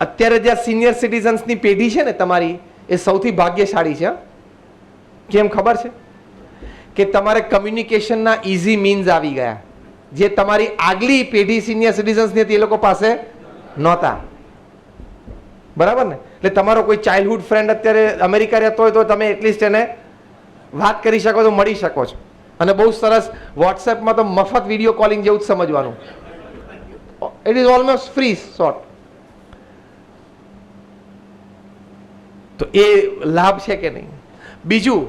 અત્યારે જે સિનિયર સિટીઝન્સની પેઢી છે ને તમારી, એ સૌથી ભાગ્યશાળી છે કેમ ખબર છે? કે તમારે કમ્યુનિકેશનના ઇઝી મીન્સ આવી ગયા. જે તમારી આગલી પેઢી સિનિયર સિટીઝન્સની હતી એ લોકો પાસે નહોતા. બરાબર ને? એટલે તમારો કોઈ ચાઇલ્ડહુડ ફ્રેન્ડ અત્યારે અમેરિકા રહેતો હોય તો તમે એટલીસ્ટ એને વાત કરી શકો છો, મળી શકો છો. અને બહુ સરસ વોટ્સએપમાં તો મફત વીડિયો કોલિંગ જેવું જ સમજવાનું. It is almost free short તો એ લાભ છે કે નહીં? બીજું,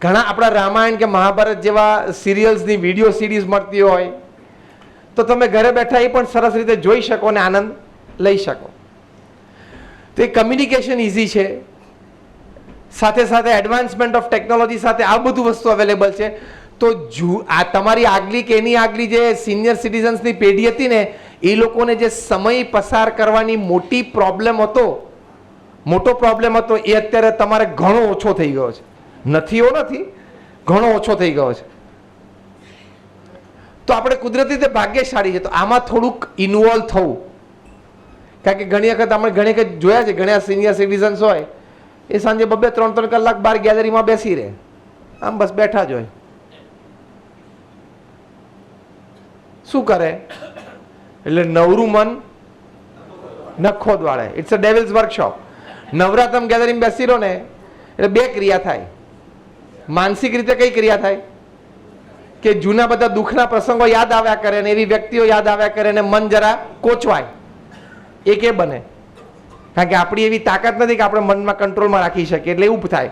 ઘણા આપણા રામાયણ કે મહાભારત જેવા સિરિયલ્સની વીડિયો સિરીઝ મળતી હોય, તો તમે ઘરે બેઠા એ પણ સરસ રીતે જોઈ શકો અને આનંદ લઈ શકો. તો એ કમ્યુનિકેશન ઇઝી છે. સાથે સાથે એડવાન્સમેન્ટ ઓફ ટેકનોલોજી સાથે આ બધું વસ્તુ અવેલેબલ છે. તો જુ, આ તમારી આગલી કે એની આગલી જે સિનિયર સિટીઝન્સની પેઢી હતી ને, એ લોકોને જે સમય પસાર કરવાની મોટી પ્રોબ્લેમ હતો મોટો પ્રોબ્લેમ હતો એ અત્યારે તમારે ઘણો ઓછો થઈ ગયો છે. નથી એવો નથી, ઘણો ઓછો થઈ ગયો છે. તો આપણે કુદરતી રીતે ભાગ્યશાળી છે. તો આમાં થોડુંક ઇન્વોલ્વ થવું. કારણ કે ઘણી વખત આપણે ઘણી વખત જોયા છે, ઘણા સિનિયર સિટીઝન્સ હોય, એ સાંજે બબે ત્રણ ત્રણ કલાક બાર ગેલેરીમાં બેસી રહે. આમ બસ બેઠા જ હોય. શું કરે? એટલે નવરું મન નખો દ્વાળે ઇટ્સ અ ડેવિલ્સ વર્કશોપ નવરા તમે ગેધરિંગ બેસી રહો ને, એટલે બે ક્રિયા થાય. માનસિક રીતે કઈ ક્રિયા થાય? કે જૂના બધા દુઃખના પ્રસંગો યાદ આવ્યા કરે ને, એવી વ્યક્તિઓ યાદ આવ્યા કરે ને, મન જરા કોચવાય. એ કે બને. કારણ કે આપણી એવી તાકાત નથી કે આપણે મનમાં કંટ્રોલમાં રાખી શકીએ, એટલે એવું થાય.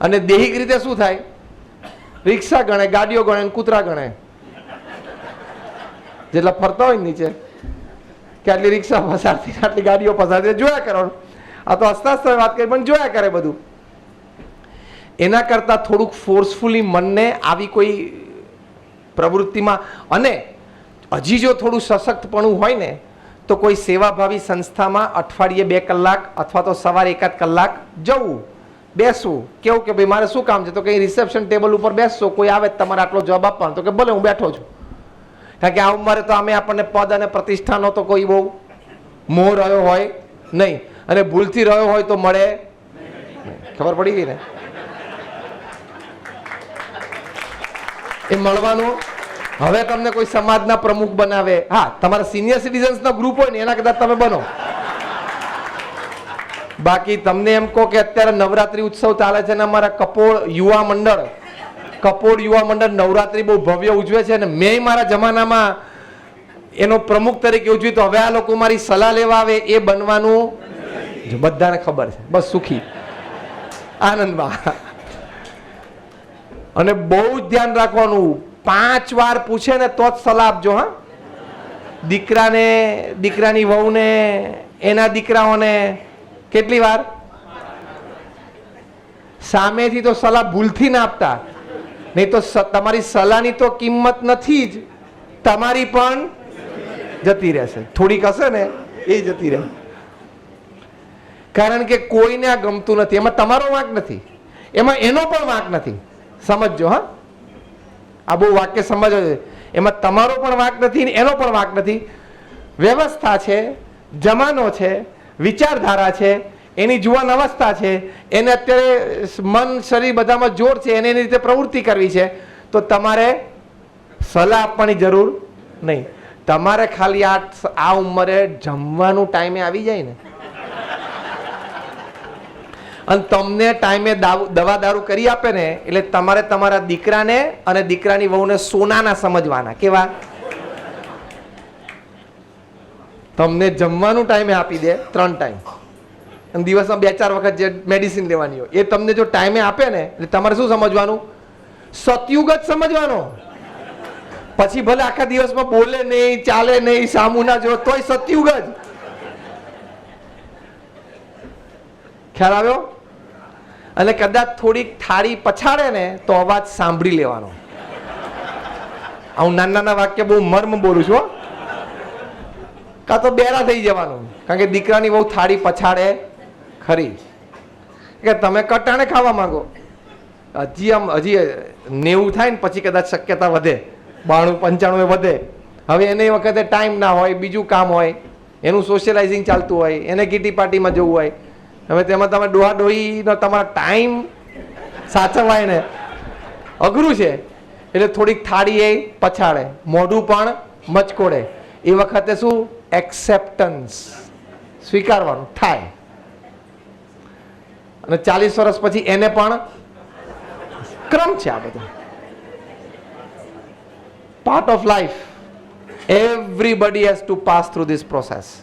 અને દેહિક રીતે શું થાય? રિક્ષા ગણે, ગાડીઓ ગણે કૂતરા ગણે. જેટલા ફરતા હોય નીચે, કે આટલી રિક્ષા પસાર થઈ આટલી ગાડીઓ પસાર થઈ જોયા કરવાનું આ તો હસતા હસતા વાત કરી, પણ જોયા કરે બધું. એના કરતાં થોડુંક ફોર્સફુલી મનને આવી કોઈ પ્રવૃત્તિમાં, અને હજી જો થોડું સશક્તપણું હોય ને, તો કોઈ સેવાભાવી સંસ્થામાં અઠવાડિયે બે કલાક અથવા તો સવારે એકાદ કલાક જવું, બેસવું. કેવું કે, ભાઈ, મારે શું કામ છે? તો કંઈ રિસેપ્શન ટેબલ ઉપર બેસશો, કોઈ આવે તમારે આટલો જવાબ આપવાનો. તો કે, ભલે, હું બેઠો છું. કારણ કે આ ઉંમરે તો અમે આપણને પદ અને પ્રતિષ્ઠાનો તો કોઈ બહુ મોહ રહ્યો હોય નહીં. અને ભૂલથી રહ્યો હોય તો મળે. ખબર પડી ગઈ ને? એ મળવાનું. હવે તમને કોઈ સમાજના પ્રમુખ બનાવે. હા, તમારા સિનિયર સિટીઝન્સના ગ્રુપ હોય ને, એના કદાચ તમે બનો. બાકી તમને એમ કહો કે અત્યારે નવરાત્રી ઉત્સવ ચાલે છે ને અમારા કપોળ યુવા મંડળ, કપોળ યુવા મંડળ નવરાત્રી બહુ ભવ્ય ઉજવે છે અને મેં મારા જમાનામાં એનો પ્રમુખ તરીકે ઉજવી તો હવે આ લોકો મારી સલાહ લેવા આવે એ બનવાનું. જો બધાને ખબર છે. બસ સુખી. આનંદમાં. અને બહુ જ ધ્યાન રાખવાનું. પાંચ વાર પૂછે ને તો જ સલાહ આપજો, હા. દીકરાને, દીકરાની વહુને, એના દીકરાઓને. કેટલી વાર? સામેથી તો સલાહ ભૂલથી ના આપતા. નહીં તો તમારી સલાહની તો કિંમત નથી જ. તમારી પણ જતી રહેશે. થોડીક હશે ને, એ જતી રહે. કારણ કે કોઈને આ ગમતું નથી. એમાં તમારો વાંક નથી. એમાં એનો પણ વાંક નથી. સમજજો, હા? આ બહુ વાક્ય સમજો એમાં તમારો પણ વાંક નથી ને એનો પણ વાંક નથી. વ્યવસ્થા છે, જમાનો છે, વિચારધારા છે, એની જુવાન અવસ્થા છે, એને અત્યારે મન, શરીર બધામાં જોર છે, એને એની રીતે પ્રવૃત્તિ કરવી છે, તો તમારે સલાહ આપવાની જરૂર નહીં. તમારે ખાલી આ આ ઉંમરે જમવાનું ટાઈમે આવી જાય ને. અને તમને ટાઈમે દાવ- દારૂ કરી આપે ને, એટલે તમારે તમારા દીકરાને અને દીકરાની વહુને સોનાના સમજવાના. કેવા? તમને જમવાનું ટાઈમે આપી દે, ત્રણ ટાઈમ. અને દિવસમાં બે ચાર વખત જે મેડિસિન લેવાની હોય, એ તમને જો ટાઈમે આપે ને, એટલે તમારે શું સમજવાનું? સતયુગ જ સમજવાનો. પછી ભલે આખા દિવસમાં બોલે નહીં, ચાલે નહીં, સામુ ના જો તોય સતયુગ જ. ખ્યાલ આવ્યો? અને કદાચ થોડીક થાળી પછાડે ને તો અવાજ સાંભળી લેવાનો. હું નાના નાના વાક્ય બહુ મર્મ બોલું છું. કાં તો બેરા થઈ જવાનું, કારણ કે દીકરાની બહુ થાળી પછાડે. ખરી. કે તમે કટાણે ખાવા માંગો. હજી આમ, હજી નેવું થાય ને પછી કદાચ શક્યતા વધે. બાણું, પંચાણું વધે. હવે એને વખતે ટાઈમ ના હોય, બીજું કામ હોય, એનું સોશિયલાઇઝિંગ ચાલતું હોય, એને કીટી પાર્ટીમાં જવું હોય હવે તેમાં તમે ડોહા ડોહીનો તમારો ટાઈમ સાચવાય ને. અઘરું છે. એટલે થોડીક થાળી એ પછાડે. મોઢું પણ મચકોડે. એ વખતે શું? એક્સેપ્ટન્સ સ્વીકારવાનું. થાય. અને ચાલીસ વર્ષ પછી એને પણ ક્રમ છે આ બધું. Part of life everybody has to pass through this process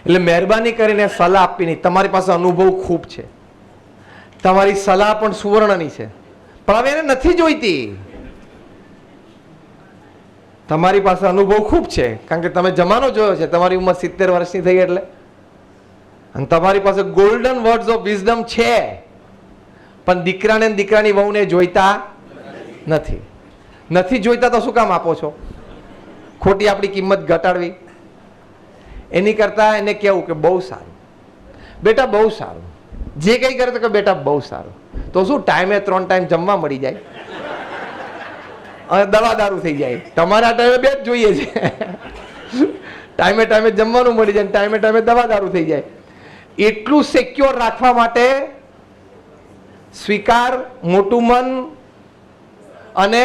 એટલે મહેરબાની કરીને સલાહ આપવી તમારી પાસે અનુભવ ખૂબ છે. તમારી સલાહ પણ સુવર્ણની છે. પણ હવે એને નથી જોઈતી. તમારી પાસે અનુભવ ખૂબ છે, કારણ કે તમે જમાનો જોયો છે, તમારી ઉંમર સિત્તેર વર્ષની થઈ એટલે. અને તમારી પાસે ગોલ્ડન વર્ડ્સ ઓફ વિઝડમ છે. પણ દીકરાને દીકરાની વહુને જોઈતા નથી. નથી જોઈતા તો શું કામ આપો છો? ખોટી આપણી કિંમત ઘટાડવી. એની કરતાં એને કહેવું કે બહુ સારું. બેટા બહુ સારું. જે કંઈ કરે તો કે બેટા બહુ સારું. તો શું ટાઈમે ત્રણ ટાઈમ જમવા મળી જાય? દવા દારૂ થઈ જાય. તમારા ટાઈમે બે જ જોઈએ છે. ટાઈમે ટાઈમે જમવાનું મળી જાય ટાઈમે ટાઈમે દવા દારૂ થઈ જાય. એટલું સિક્યોર રાખવા માટે સ્વીકાર, મોટું મન અને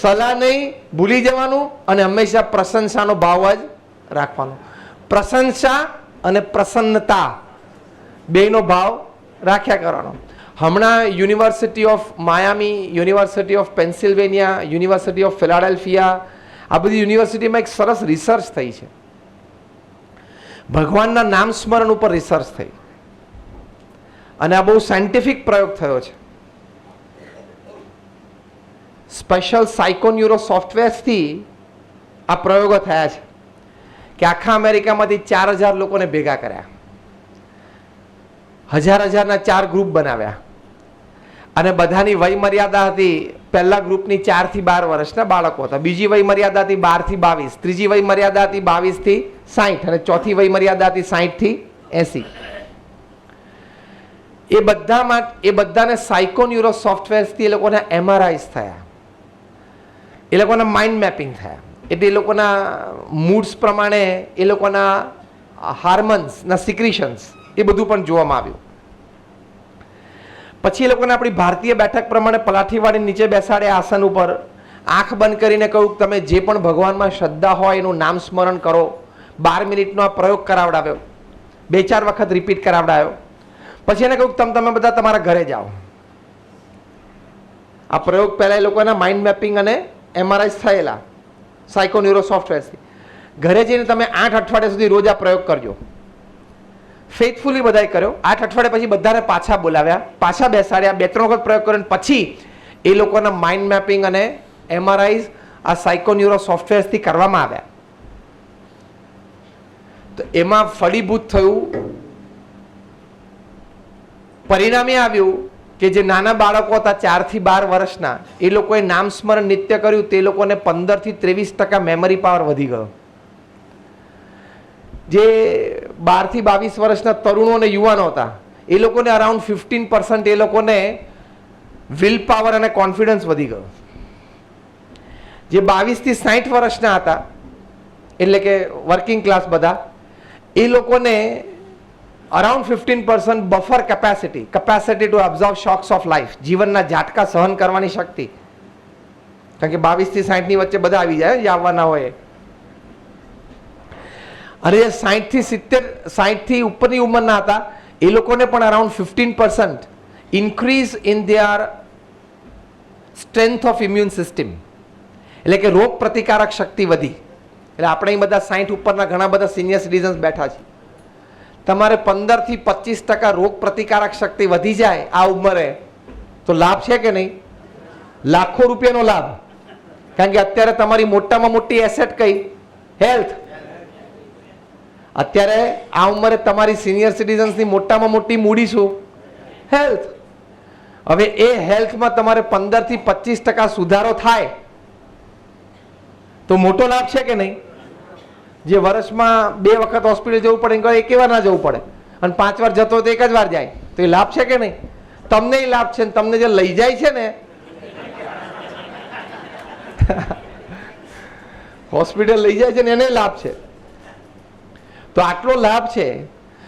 સલાહ નહીં, ભૂલી જવાનું અને હંમેશા પ્રશંસાનો ભાવ જ રાખવાનો. પ્રશંસા અને પ્રસન્નતા. બેનો ભાવ રાખ્યા કરવાનો. હમણાં university of Miami, university of Pennsylvania, university of Philadelphia, આ બધી યુનિવર્સિટીમાં એક સરસ રિસર્ચ થઈ છે. ભગવાનના નામ સ્મરણ ઉપર રિસર્ચ થઈ. અને આ બહુ સાયન્ટિફિક પ્રયોગ થયો છે. સ્પેશિયલ સાયકોન્યુરો સોફ્ટવેર્સથી આ પ્રયોગો થયા છે. કે આખા અમેરિકામાંથી ચાર હજાર લોકોને ભેગા કર્યા. હજાર હજારના ચાર ગ્રુપ બનાવ્યા. અને બધાની વય મર્યાદા હતી પહેલા ગ્રુપની ચારથી બાર વર્ષના બાળકો હતા. બીજી વય મર્યાદા હતી બારથી બાવીસ. ત્રીજી વય મર્યાદા હતી બાવીસથી સાહીઠ અને ચોથી વય મર્યાદા હતી સાહીઠથી એસી. એ બધામાં, એ બધાને સાયકોન્યુરો સોફ્ટવેર્સથી એ લોકોના એમઆરઆઈસ થયા. એ લોકોના માઇન્ડ મેપિંગ થયા. એટલે એ લોકોના મૂડ્સ પ્રમાણે એ લોકોના હાર્મન્સના સિક્રિશન્સ એ બધું પણ જોવામાં આવ્યું. પછી એ લોકોને આપણી ભારતીય બેઠક પ્રમાણે પલાઠીવાળી નીચે બેસાડે આસન ઉપર, આંખ બંધ કરીને કહ્યું, તમે જે પણ ભગવાનમાં શ્રદ્ધા હોય એનું નામ સ્મરણ કરો. બાર મિનિટનો આ પ્રયોગ કરાવડાવ્યો. બે ચાર વખત રિપીટ કરાવડાવ્યો પછી એને કહ્યું, તમે તમે બધા તમારા ઘરે જાઓ. આ પ્રયોગ પહેલાં એ લોકોના માઇન્ડ મેપિંગ અને એમઆરઆઈ થયેલા. સાયકોન્યુરો સોફ્ટવેરથી ઘરે જઈને તમે આઠ અઠવાડિયા સુધી રોજ આ પ્રયોગ કરજો. ફેથફુલી બધાએ કર્યો. આઠ અઠવાડિયા પછી બધાને પાછા બોલાવ્યા. પાછા બેસાડ્યા. બે ત્રણ વખત પ્રયોગ કર્યો પછી એ લોકોના માઇન્ડ મેપિંગ અને એમઆરઆઈઝ આ સાયકોન્યુરો સોફ્ટવેર્સથી કરવામાં આવ્યા. તો એમાં ફળીભૂત થયું, પરિણામે આવ્યું કે જે નાના બાળકો હતા ચારથી બાર વર્ષના, એ લોકોએ નામ સ્મરણ નિત્ય કર્યું, તે લોકોને પંદરથી ત્રેવીસ ટકા મેમરી પાવર વધી ગયો. જે બારથી બાવીસ વર્ષના તરુણો અને યુવાનો હતા, એ લોકોને અરાઉન્ડ ફિફ્ટીન પર્સન્ટ એ લોકોને વિલ પાવર અને કોન્ફિડન્સ વધી ગયો. જે બાવીસથી સાઠ વર્ષના હતા, એટલે કે વર્કિંગ ક્લાસ બધા, એ લોકોને around fifteen percent buffer capacity capacity to absorb shocks of life જીવનના ઝાટકા સહન કરવાની શક્તિ કારણ કે બાવીસથી સાઠની વચ્ચે બધા આવી જાય જે આવવાના હોય. અને જે સાહીઠથી સિત્તેર સાહીઠથી ઉપરની ઉંમરના હતા એ લોકોને પણ around fifteen percent increase in their strength of immune system એટલે કે રોગ પ્રતિકારક શક્તિ વધી। એટલે આપણે બધા સાહીઠ ઉપરના ઘણા બધા સિનિયર સિટીઝન્સ બેઠા છે તમારે પંદરથી પચીસ ટકા રોગ પ્રતિકારક શક્તિ વધી જાય આ ઉંમરે, તો લાભ છે કે નહીં? લાખો રૂપિયાનો લાભ. કારણ કે અત્યારે તમારી મોટામાં મોટી એસેટ કઈ? હેલ્થ અત્યારે આ ઉંમરે તમારી સિનિયર સિટીઝન્સની મોટામાં મોટી મૂડી શું? હેલ્થ હવે એ હેલ્થમાં તમારે પંદરથી પચીસ ટકા સુધારો થાય. તો મોટો લાભ છે કે નહીં? જે વર્ષમાં બે વખત હોસ્પિટલ જવું પડે એક વાર ના જવું પડે. અને પાંચ વાર જતો તો એક જ વાર જાય. તો એ લાભ છે કે નહીં? તમને એ લાભ છે ને તમને જે લઈ જાય છે ને, હોસ્પિટલ લઈ જાય છે ને એને લાભ છે. તો આટલો લાભ છે